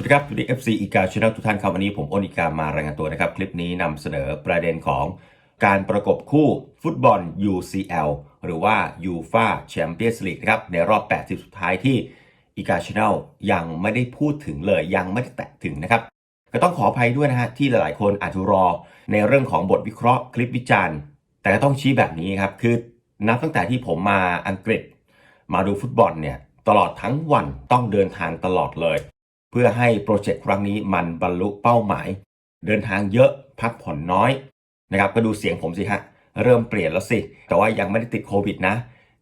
สวัสดีครับสวัสดี FC อีกาช n แนลทุกท่านครับวันนี้ผมโอนิกามารายงานตัวนะครับ คลิปนี้นำเสนอประเด็นของการประกบคู่ฟุตบอล UCL หรือว่า UFA Champions League นะครับในรอบ 80 สุดท้ายที่อีกาช n แนลยังไม่ได้พูดถึงเลยยังไม่ได้แตะถึงนะครับ ก็ต้องขออภัยด้วยนะฮะที่หลายๆ คนอาจจะรอในเรื่องของบทวิเคราะห์คลิปวิจารณ์ แต่ก็ต้องชี้แบบนี้ครับคือนับตั้งแต่ที่ผมมาอังกฤษ มาดูฟุตบอลเนี่ยตลอดทั้งวันต้องเดินทางตลอดเลย เพื่อให้โปรเจกต์ครั้งนี้มันบรรลุเป้าหมาย เดินทางเยอะพักผ่อนน้อยนะครับก็ดูเสียงผมสิฮะเริ่มเปลี่ยนแล้วสิ แต่ว่ายังไม่ได้ติดโควิดนะ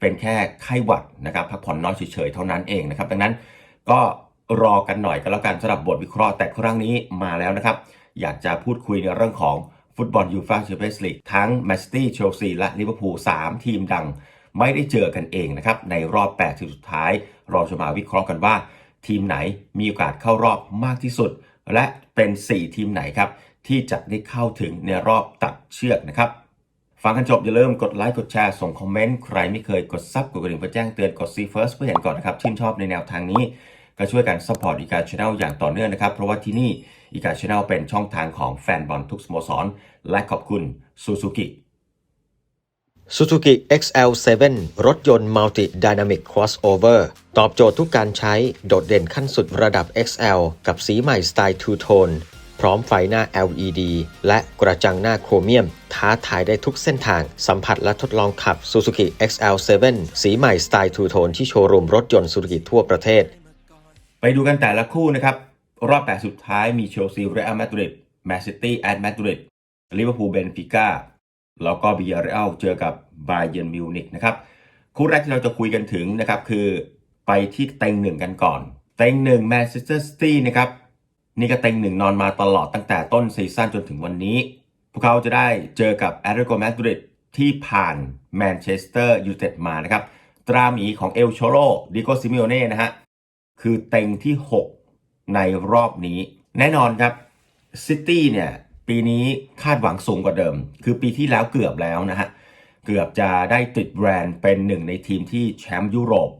เป็นแค่ไข้หวัดนะครับพักผ่อนน้อยเฉยๆเท่านั้นเองนะครับดังนั้นก็รอกันหน่อยกันแล้วกันสำหรับบทวิเคราะห์แต่ครั้งนี้มาแล้วนะครับอยากจะพูดคุยในเรื่องของฟุตบอลยูฟ่าแชมเปี้ยนส์ลีกทั้งแมนซิตี้เชลซีและลิเวอร์พูล3ทีมดัง ไม่ได้เจอกันเองนะครับในรอบ 8 ทีมสุดท้าย เราจะมาวิเคราะห์กันว่า ทีมไหนมีโอกาสเข้ารอบมากที่สุด และเป็น 4 ทีมไหนครับที่จะได้เข้าถึงในรอบตัดเชือกนะครับฟังกันจบอย่าลืมกดไลค์กดแชร์ส่งคอมเมนต์ใครไม่เคยกดซับกดกระดิ่งเพื่อแจ้งเตือนกดซีเฟิร์สเพื่อเห็นก่อนนะครับชื่นชอบในแนวทางนี้ ก็ช่วยกันสปอร์ตอีกาชแนลอย่างต่อเนื่องนะครับ เพราะว่าที่นี่อีกาชแนลเป็นช่องทางของแฟนบอลทุกสโมสร และขอบคุณซูซูกิ Suzuki XL7 รถยนต์ Multi Dynamic Crossover ตอบโจทย์ทุกการใช้โดดเด่นขั้นสุดระดับ XL กับสีใหม่สไตล์ Two Tone พร้อมไฟหน้า LED และกระจังหน้าโครเมียม ท้าทายได้ทุกเส้นทาง สัมผัสและทดลองขับ Suzuki XL7 สีใหม่สไตล์ Two Tone ที่โชว์รูมรถยนต์ Suzuki ทั่วประเทศ ไปดูกันแต่ละคู่นะครับ รอบ8สุดท้ายมีเชลซีเรอัลมาดริดแมนซิตี้แอตมาดริดลิเวอร์พูลเบนฟิก้า แล้วก็บียาเรอัลเจอกับบาเย r n นมิวนิกนะครับคู่แรกที่เราจะคุยกันถึงนะครับคือไปที่เต็งหนึ่งกันก่อน เต็งหนึ่งแมนเชสเตอร์ซิตี้นะครับนี่ก็เต็งหนึ่งนอนมาตลอดตั้งแต่ต้นซีซั่นจนถึงวันนี้ พวกเขาจะได้เจอกับแอตเลติโกมาดริดที่ผ่านแมนเชสเตอร์ยูไนเต็ดมานะครับตราหมีของเอลโชโรดิโกซิมิโอเน่นะฮะคือเต็งที่ 6 ในรอบนี้ แน่นอนครับซิตี้เนี่ย ปีนี้คาดหวังสูงกว่าเดิม คือปีที่แล้วเกือบแล้วนะฮะ เกือบจะได้ติดแบรนด์เป็นหนึ่งในทีมที่แชมป์ยุโรป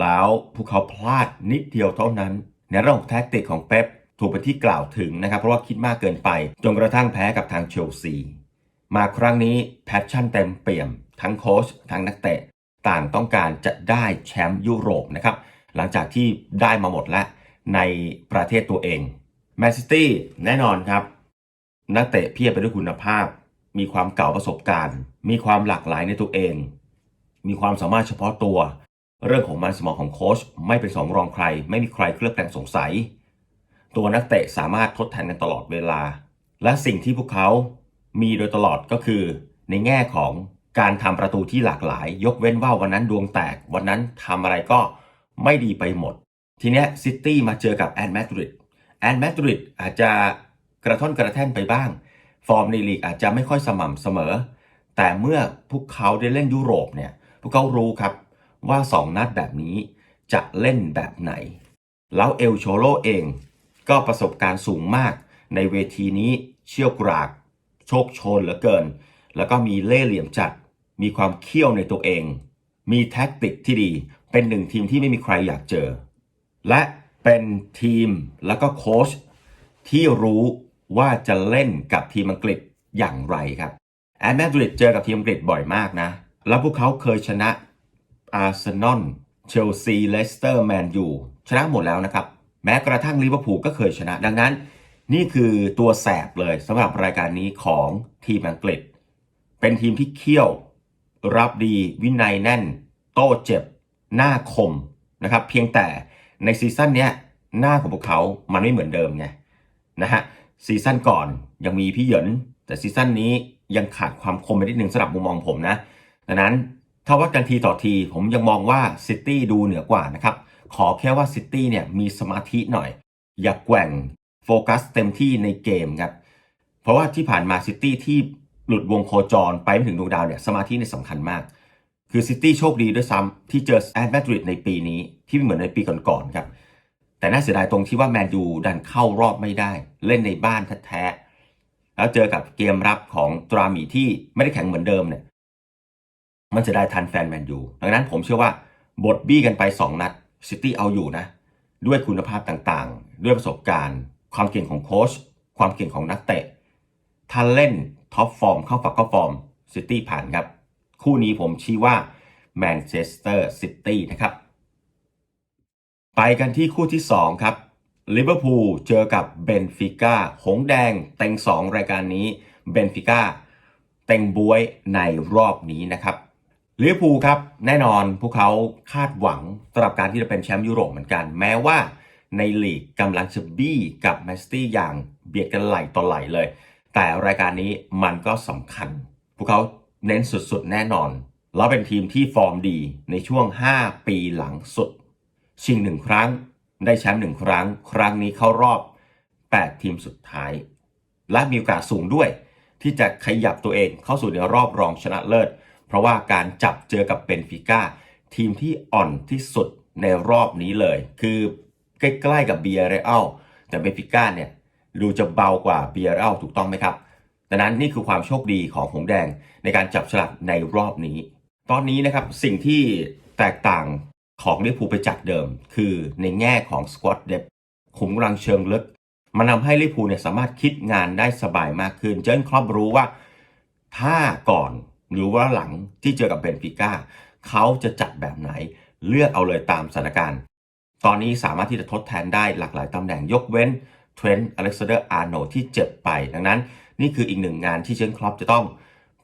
แล้วพวกเขาพลาดนิดเดียวเท่านั้น ในเรื่องของแท็กติกของเป๊ปถูกเป็นที่กล่าวถึงนะครับ เพราะว่าคิดมากเกินไป จนกระทั่งแพ้กับทางเชลซี มาครั้งนี้แพชชั่นเต็มเปี่ยม ทั้งโค้ชทั้งนักเตะต่างต้องการจะได้แชมป์ยุโรปนะครับ หลังจากที่ได้มาหมดแล้วในประเทศตัวเองแมนซิตี้แน่นอนครับ นักเตะเพียบไปด้วยคุณภาพ มีความเก่าประสบการณ์ มีความหลากหลายในตัวเอง มีความสามารถเฉพาะตัว เรื่องของมันสมองของโค้ชไม่เป็นสองรองใคร ไม่มีใครเคลือบแคลงสงสัย ตัวนักเตะสามารถทดแทนกันตลอดเวลา และสิ่งที่พวกเขามีโดยตลอดก็คือ ในแง่ของการทำประตูที่หลากหลาย ยกเว้นว่าวันนั้นดวงแตก วันนั้นทำอะไรก็ไม่ดีไปหมด ทีนี้ซิตี้มาเจอกับแอนมดริดแอนมดริดอาจจะ กระท่อนกระแท่นไปบ้าง ฟอร์มในลีกอาจจะไม่ค่อยสม่ำเสมอ แต่เมื่อพวกเขาได้เล่นยุโรปเนี่ยพวกเขารู้ครับว่า 2 นัดแบบนี้จะเล่นแบบไหน แล้วเอลโชโลเองก็ประสบการณ์สูงมากในเวทีนี้เชี่ยวกราก โชคโชนเหลือเกิน แล้วก็มีเล่ห์เหลี่ยมจัด มีความเขี้ยวในตัวเอง มีแท็กติกที่ดี เป็นหนึ่งทีมที่ไม่มีใครอยากเจอ และเป็นทีมแล้วก็โค้ชที่รู้ ว่าจะเล่นกับทีมอังกฤษอย่างไรครับแอนแมดริดเจอกับทีมอังกฤษบ่อยมากนะ แล้วพวกเขาเคยชนะอาร์เซนอลเชลซีเลสเตอร์แมนยูชนะหมดแล้วนะครับ แม้กระทั่งลิเวอร์พูลก็เคยชนะ ดังนั้น นี่คือตัวแสบเลยสำหรับรายการนี้ของทีมอังกฤษ เป็นทีมที่เขี้ยว รับดีวินัยแน่น โต้เจ็บ หน้าคมนะครับ เพียงแต่ในซีซั่นนี้หน้าของพวกเขามันไม่เหมือนเดิมไงนะฮะ ซีซั่นก่อนยังมีพี่เหยิน แต่ซีซั่นนี้ยังขาดความคมไปนิดนึงสำหรับมุมมองผมนะดังนั้นถ้าวัดกันทีต่อทีผมยังมองว่าซิตี้ดูเหนือกว่านะครับขอแค่ว่าซิตี้เนี่ยมีสมาธิหน่อย อย่าแกว่งโฟกัสเต็มที่ในเกมครับเพราะว่าที่ผ่านมาซิตี้ที่หลุดวงโคจรไปไม่ถึงดวงดาวเนี่ยสมาธิเนี่ยสำคัญมาก คือซิตี้โชคดีด้วยซ้ำที่เจอแอตมาดริดในปีนี้ที่ไม่เหมือนในปีก่อนๆครับ แต่น่าเสียดายตรงที่ว่าแมนยูดันเข้ารอบไม่ได้ เล่นในบ้านแท้ๆแล้วเจอกับเกมรับของตรามีที่ไม่ได้แข็งเหมือนเดิมเนี่ยมันจะได้ทันแฟนแมนยูดังนั้นผมเชื่อว่าบทบี้กันไป 2 นัดซิตี้เอาอยู่นะ ด้วยคุณภาพต่างๆ ด้วยประสบการณ์ ความเก่งของโค้ชความเก่งของนักเตะ ถ้าเล่นท็อปฟอร์มเข้าฝักเข้าฟอร์มซิตี้ผ่านครับ คู่นี้ผมชี้ว่าแมนเชสเตอร์ซิตี้นะครับ ไปกันที่คู่ที่ 2 ครับลิเวอร์พูลเจอกับเบนฟิก้าหงแดงเต็ง 2 รายการนี้เบนฟิก้าเต็งบวยในรอบนี้นะครับลิเวอร์พูลครับแน่นอนพวกเขาคาดหวังสำหรับการที่จะเป็นแชมป์ยุโรปเหมือนกัน แม้ว่าในลีกกำลังจะบี้กับแมนซิตี้อย่างเบียดกันไหลต่อไหลเลย แต่รายการนี้มันก็สำคัญ พวกเขาเน้นสุดๆ แน่นอน แล้วเป็นทีมที่ฟอร์มดีในช่วง 5 ปีหลังสุด ชิงหนึ่งครั้ง ได้แชมป์หนึ่งครั้ง ครั้งนี้เข้ารอบ 8 ทีมสุดท้าย และมีโอกาสสูงด้วย ที่จะขยับตัวเองเข้าสู่ในรอบรองชนะเลิศ เพราะว่าการจับเจอกับเบนฟิก้าทีมที่อ่อนที่สุดในรอบนี้เลย คือใกล้ๆกับเบียร์เรอัลแต่เบนฟิก้าเนี่ยดูจะเบากว่าเบียร์เรอัลถูกต้องไหมครับดังนั้นนี่คือความโชคดีของหงส์แดงในการจับฉลากในรอบนี้ ตอนนี้นะครับสิ่งที่แตกต่าง ของลิเวอร์พูลไปจากเดิม คือในแง่ของสควอตเดฟขุมกำลังเชิงลึก มันทำให้ลิเวอร์พูลเนี่ยสามารถคิดงานได้สบายมากขึ้น เจนครอปรู้ว่าถ้าก่อนหรือว่าหลังที่เจอกับเบนฟิก้าเขาจะจัดแบบไหนเลือกเอาเลยตามสถานการณ์ ตอนนี้สามารถที่จะทดแทนได้หลากหลายตำแหน่งยกเว้นเทรนต์อเล็กซานเดอร์อาร์โนที่เจ็บไป ดังนั้นนี่คืออีกหนึ่งงานที่เชนครอปจะต้อง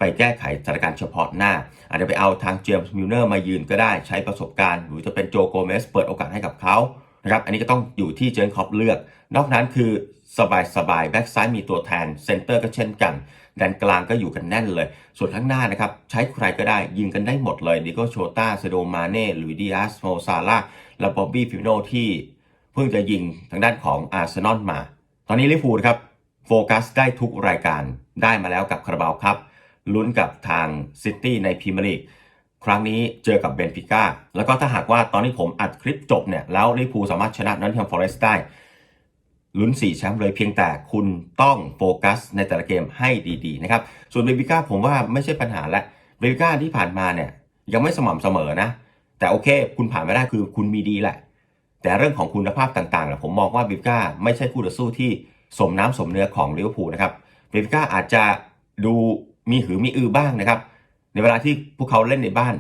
ไปแก้ไขสถานการณ์เฉพาะหน้า อาจจะไปเอาทางเจมส์มิลเนอร์มายืนก็ได้ใช้ประสบการณ์ หรือจะเป็นโจโกเมสเปิดโอกาสให้กับเขานะครับอันนี้ก็ต้องอยู่ที่เจนคอปเลือก นอกนั้นคือสบายสบายแบ็กซ้ายมีตัวแทนเซนเตอร์ก็เช่นกันแดนกลางก็อยู่กันแน่นเลย ส่วนข้างหน้านะครับใช้ใครก็ได้ยิงกันได้หมดเลยดิโกโชตาเซโดมาเน่ลุยดิอาสโมซาลาและบอบบี้ฟิโนที่เพิ่งจะยิงทางด้านของอาร์เซนอลมา ตอนนี้ลิเวอร์พูลครับโฟกัสได้ทุกรายการได้มาแล้วกับคาราบาวครับ ลุ้นกับทางซิตี้ในพรีเมียร์ลีกครั้งนี้เจอกับเบนฟิก้าแล้วก็ถ้าหากว่าตอนนี้ผมอัดคลิปจบเนี่ย แล้วลิวพูสามารถชนะนอตติงแฮมฟอเรสต์ได้ลุ้น 4 แชมป์เลยเพียงแต่คุณต้องโฟกัสในแต่ละเกมให้ดีๆนะครับส่วนเบนฟิก้าผมว่าไม่ใช่ปัญหาและเบนฟิก้าที่ผ่านมาเนี่ยยังไม่สม่ำเสมอนะ แต่โอเค คุณผ่านไม่ได้คือคุณมีดีแหละ แต่เรื่องของคุณภาพต่างๆเนี่ยผมมองว่าเบิฟก้าไม่ใช่คู่ต่อสู้ที่สมน้ำสมเนื้อของลิเวอร์พูลนะครับเบิฟก้าอาจจะดู มีหือมีอือบ้างนะครับ ในเวลาที่พวกเขาเล่นในบ้าน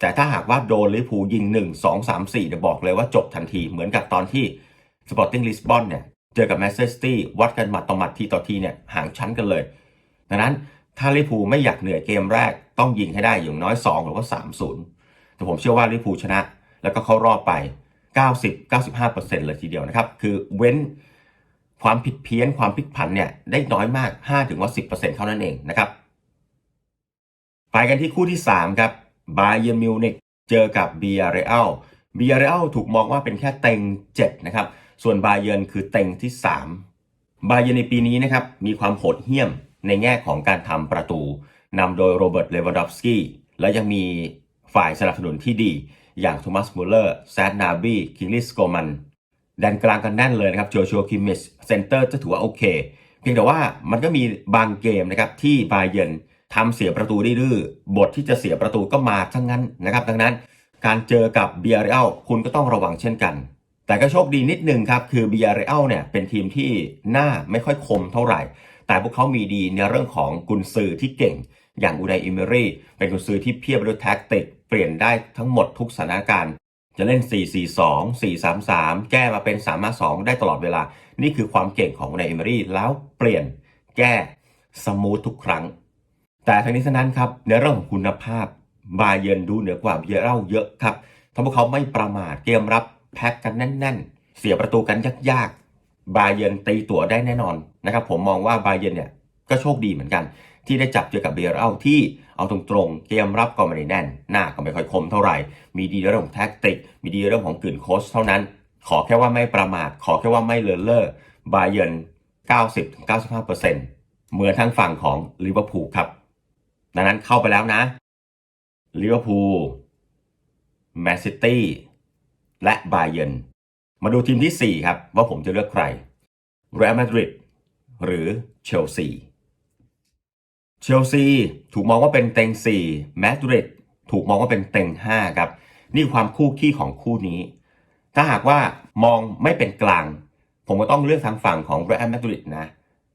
แต่ถ้าหากว่าโดนลิเวอร์พูลยิง 1 2 3 4เดี๋ยวบอกเลยว่าจบทันทีเหมือนกับตอนที่สปอร์ติ้งลิสบอนเนี่ยเจอกับแมนเชสเตอร์วัดกันหมัดต่อหมัดทีต่อทีเนี่ยห่างชั้นกันเลย ดังนั้นถ้าลิเวอร์พูลไม่อยากเหนื่อยเกมแรกต้องยิงให้ได้อย่างน้อย 2 หรือว่า 3-0 แต่ผมเชื่อว่าลิเวอร์พูลชนะ แล้วก็เข้ารอบไป 90-95%เลยทีเดียวนะครับ คือเว้นความผิดเพี้ยนความพลิกผันเนี่ยได้น้อยมาก5ถึงว่า10%เท่านั้นเองนะครับ ไปกันที่คู่ที่ 3 ครับบาเย r n มิวนิกเจอกับเบียร์เรอัลเบียร์เรอัลถูกมองว่าเป็นแค่เต็ง 7 นะครับ ส่วนบาเย r n คือเต็งที่ 3 บาเย r n ในปีนี้นะครับ มีความโหดเหี้ยมในแง่ของการทำประตูนำโดยโรเบิร์ตเลวานดอฟสกี้และยังมีฝ่ายสนับสนุนที่ดี อย่างโทมัสมูเลอร์แซดนาบีคิงลิสโกมันแดนกลางกันแน่นเลยนะครับโจชัวคิมมิชเซนเตอร์จะถือว่าโอเค เพียงแต่ว่ามันก็มีบางเกมนะครับที่บาเย r n ทำเสียประตูดื้อบทที่จะเสียประตูก็มาทั้งนั้นนะครับ ดังนั้นการเจอกับเบียร์เรลคุณก็ต้องระวังเช่นกัน แต่ก็โชคดีนิดนึงครับคือเบียร์เรลเนี่ยเป็นทีมที่หน้าไม่ค่อยคมเท่าไหร่ แต่พวกเขามีดีในเรื่องของกุนซือที่เก่ง อย่างอูไดอิเมรี่เป็นกุนซือที่เพียบด้วยแท็กติก เปลี่ยนได้ทั้งหมดทุกสถานการณ์จะเล่น 4-4-2 4-3-3 แก้มาเป็น 3-5-2 ได้ตลอดเวลา นี่คือความเก่งของอูไดอิเมรี่ แล้วเปลี่ยนแก้สมูททุกครั้ง แต่ทั้งนี้ทั้งนั้นครับในเรื่องของคุณภาพบาเยนดูเหนือกว่าเบียร์เล่าเยอะครับถ้าพวกเขาไม่ประมาทเกมรับแพ็กกันแน่น ๆ เสียประตูกันยากๆบาเยนตีตัวได้แน่นอนนะครับผมมองว่าบาเยนเนี่ยก็โชคดีเหมือนกัน ที่ได้จับเจอกับเบร์เล่าที่เอาตรงๆ เกมรับก็ไม่ได้แน่น หน้าก็ไม่ค่อยคมเท่าไหร่ มีดีเรื่องของแท็กติก มีดีเรื่องของกลืนโค้ชเท่านั้น ขอแค่ว่าไม่ประมาท ขอแค่ว่าไม่เลินเล่อบาเยร์น90-95%เหมือนทางฝั่งของลิเวอร์พูลครับ ดังนั้นเข้าไปแล้วนะลิเวอร์พูลแมนซิตี้และบาเย r n มาดูทีมที่ 4 ครับ ว่าผมจะเลือกใครเรอัลมาดริดหรือเชลซีเชลซีถูกมองว่าเป็นเต็ง4มาดริดถูกมองว่าเป็นเต็ง5ครับ นี่ความคู่ขี้ของคู่นี้ ถ้าหากว่ามองไม่เป็นกลาง ผมก็ต้องเลือกทางฝั่งของเรอัลมาดริดนะ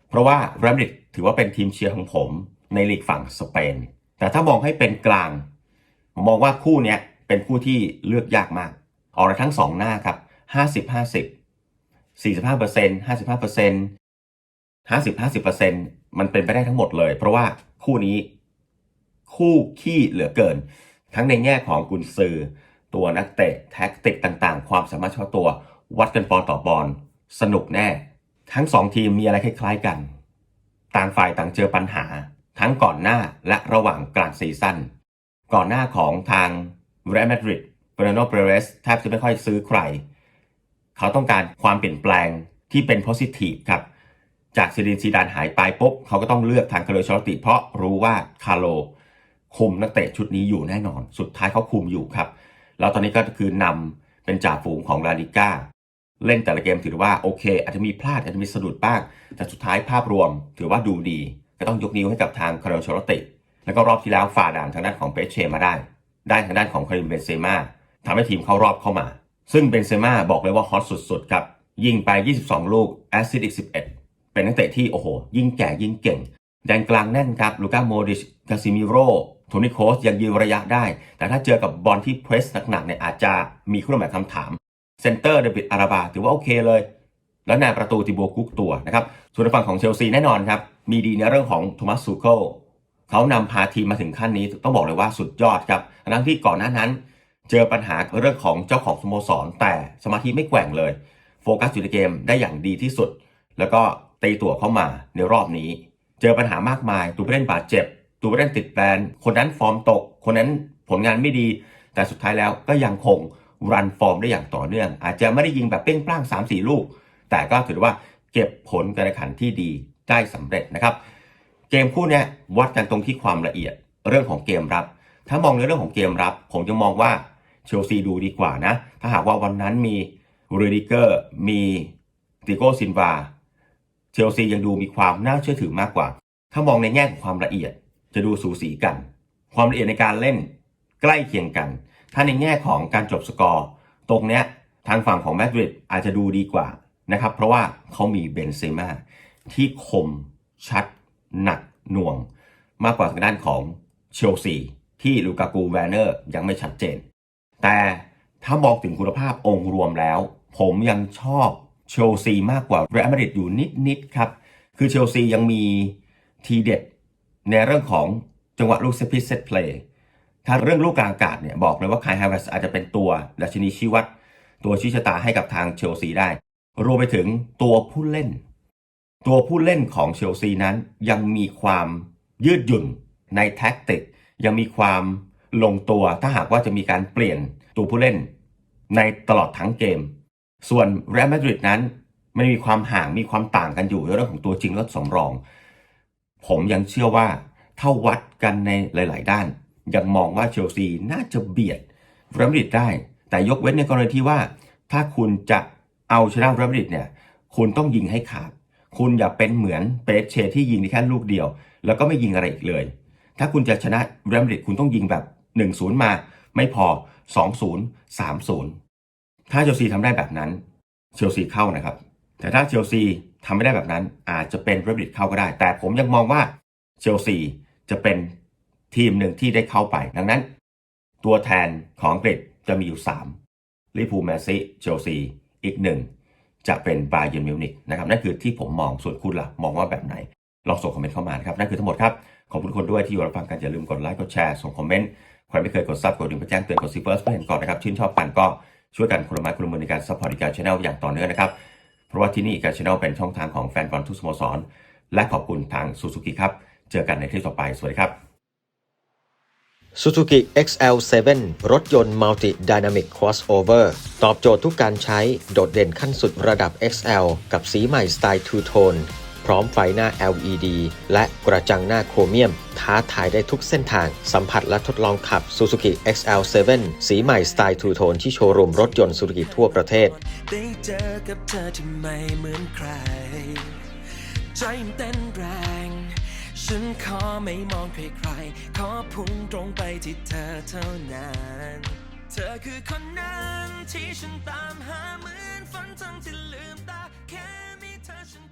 เพราะว่าเรอัลมาดริดถือว่าเป็นทีมเชียร์ของผม ในลีกฝั่งสเปน แต่ถ้ามองให้เป็นกลาง ผมมองว่าคู่นี้เป็นคู่ที่เลือกยากมาก ออกในทั้งสองหน้าครับ 50 50 45เปอร์เซ็นต์55เปอร์เซ็นต์50 50เปอร์เซ็นต์มันเป็นไปได้ทั้งหมดเลย เพราะว่าคู่นี้ คู่ขี้เหลือเกิน ทั้งในแง่ของกุนซือ ตัวนักเตะแท็กติกต่างๆ ความสามารถเฉพาะตัว วัดกันปอนต่อปอน สนุกแน่ ทั้งสองทีมมีอะไรคล้ายๆกัน ต่างฝ่ายต่างเจอปัญหา ทั้งก่อนหน้าและระหว่างกลางซีซั่นก่อนหน้าของทางเรอัลมาดริดเบรโนเปเรสแทบจะไม่ค่อยซื้อใคร เขาต้องการความเปลี่ยนแปลงที่เป็น p o s i t i v ครับ จากซีดินซีดานหายไปปุ๊บ เขาก็ต้องเลือกทางคาร์โลชอติ เพราะรู้ว่าคาร์โลคุมนักเตะชุดนี้อยู่แน่นอน สุดท้ายเขาคุมอยู่ครับ แล้วตอนนี้ก็คือนำเป็นจ่าฝูงของลาลิก้าเล่นแต่ละเกมถือว่าโอเค อาจจะมีพลาดอาจจะมีสะดุดบ้าง แต่สุดท้ายภาพรวมถือว่าดูดี ก็ต้องยกนิ้วให้กับทางคาร์โลชอลติ แล้วก็รอบที่แล้วฝ่าด่านทางด้านของเปเชมาได้ ได้ทางด้านของคาริมเบนเซม่าทำให้ทีมเข้ารอบเข้ามา ซึ่งเบนเซม่าบอกเลยว่าฮอตสุดๆครับ ยิงไป 22 ลูกแอสซิสต์อีก 11 เป็นนักเตะที่โอ้โห ยิ่งแก่ยิ่งเก่ง แดนกลางแน่นครับ ลูก้าโมดิชกาซิมิโรโทนี่โคสยังยืนระยะได้ แต่ถ้าเจอกับบอลที่เพรสหนักๆเนี่ยอาจจะมีเครื่อหมายคำถาม เซนเตอร์เดวิดอาราบาถือว่าโอเคเลย แล้วนายประตูติโบกุกตัวนะครับส่วนฝั่งของเชลซีแน่นอนครับ มีดีในเรื่องของโทมัสซูเคิลเขานำพาทีมมาถึงขั้นนี้ต้องบอกเลยว่าสุดยอดครับทั้งที่ก่อนหน้านั้น เจอปัญหาเรื่องของเจ้าของสโมสร แต่สมาธิไม่แกว่งเลย โฟกัสอยู่ในเกมได้อย่างดีที่สุด แล้วก็ตีตัวเข้ามาในรอบนี้ เจอปัญหามากมายตัวผู้เล่นบาดเจ็บตัวผู้เล่นติดแบนคนนั้นฟอร์มตก คนนั้นผลงานไม่ดี แต่สุดท้ายแล้วก็ยังคงรันฟอร์มได้อย่างต่อเนื่อง อาจจะไม่ได้ยิงแบบเป้งปล้าง3 4 ลูก แต่ก็ถือว่าเก็บผลการแข่งขันที่ดีได้สำเร็จนะครับ เกมคู่นี้วัดกันตรงที่ความละเอียดเรื่องของเกมรับ ถ้ามองในเรื่องของเกมรับ ผมจะมองว่าเชลซีดูดีกว่านะ ถ้าหากว่าวันนั้นมีรูดิเกอร์มีติโก้ซินวาเชลซียังดูมีความน่าเชื่อถือมากกว่า ถ้ามองในแง่ของความละเอียดจะดูสูสีกัน ความละเอียดในการเล่นใกล้เคียงกัน ถ้าในแง่ของการจบสกอร์ ตรงเนี้ยทางฝั่งของแมดริดอาจจะดูดีกว่า นะครับ เพราะว่าเขามีเบนเซม่าที่คมชัด หนักหน่วง มากกว่าทางด้านของเชลซีที่ลูกากูแวนเนอร์ยังไม่ชัดเจน แต่ถ้ามองถึงคุณภาพองค์รวมแล้ว ผมยังชอบเชลซีมากกว่าเรอัลมาดริดอยู่นิด ๆ ครับ คือเชลซียังมีทีเด็ดในเรื่องของจังหวะลูกเซตพิเซตเพลย์ถ้าเรื่องลูกกลางอากาศเนี่ยบอกเลยว่าคายฮาร์วสอาจจะเป็นตัวดัชนีชี้วัด ตัวชี้ชะตาให้กับทางเชลซีได้ รวมไปถึงตัวผู้เล่น ตัวผู้เล่นของเชลซีนั้นยังมีความยืดหยุ่นในแท็กติก ยังมีความลงตัวถ้าหากว่าจะมีการเปลี่ยนตัวผู้เล่น ในตลอดทั้งเกม ส่วนเรอัลมาดริดนั้นไม่มีความห่างมีความต่างกันอยู่ในเรื่องของตัวจริงและสำรอง ผมยังเชื่อว่าถ้าวัดกันในหลาย ๆ ด้าน ยังมองว่าเชลซีน่าจะเบียดเรอัลมาดริดได้ แต่ยกเว้นในกรณีที่ว่า ถ้าคุณจะ เอาชนะเรอัลมาดริดเนี่ยคุณต้องยิงให้ขาด คุณอย่าเป็นเหมือนเปเชที่ยิงได้แค่ลูกเดียว แล้วก็ไม่ยิงอะไรอีกเลย ถ้าคุณจะชนะเรอัลมาดริดคุณต้องยิงแบบ 1-0 มา ไม่พอ 2-0 3-0 ถ้าเชลซีทำได้แบบนั้น เชลซีเข้านะครับ แต่ถ้าเชลซีทำไม่ได้แบบนั้น อาจจะเป็นเรอัลมาดริดเข้าก็ได้ แต่ผมยังมองว่าเชลซีจะเป็นทีมหนึ่งที่ได้เข้าไป ดังนั้น ตัวแทนของอังกฤษจะมีอยู่3ลิเวอร์พูแมนซีเชลซี อีกหนึ่งจะเป็นบาเย r n m มิวนิกนะครับนั่นคือที่ผมมองส่วนคุณล่ะมองว่าแบบไหน ลองส่งคอมเมนต์เข้ามานะครับนั่นคือทั้งหมดครับ ขอบคุณทุกคนด้วยที่อยู่รับฟังกันอย่าลืมกดไลค์กดแชร์ส่งคอมเมนต์ใครไม่เคยกดซับกดดิ่งไปแจ้งเตือนกดซีเฟิร์สเพื่อเห็นก่อนนะครับชื่นชอบกันก็ช่วยกันคนละไม้คนละมือในการซัพพอร์ตการช anel อย่างต่อเนื่องนะครับเพราะว่าที่นี่การช anel เป็นช่องทางของแฟนบอลทุกสโมสรและขอบคุณทางซูซูกิครับเจอกันในคลิปต่อไปสวัสดีครับ Suzuki XL7 รถยนต์ Multi Dynamic Crossover ตอบโจทย์ทุกการใช้ โดดเด่นขั้นสุดระดับ XL กับสีใหม่สไตล์ Two Tone พร้อมไฟหน้า LED และกระจังหน้าโครเมียม ท้าทายได้ทุกเส้นทาง สัมผัสและทดลองขับ Suzuki XL7 สีใหม่สไตล์ Two Tone ที่โชว์รูมรถยนต์ Suzuki ทั่วประเทศ ได้เจอกับเธอที่ไม่เหมือนใคร ใจมันเต้นแรง ฉันขอไม่มองใครใคร ขอพุ่งตรงไปที่เธอเท่านั้น เธอคือคนนั้นที่ฉันตามหาเหมือนฝันทั้งที่ลืมตา แค่มีเธอฉัน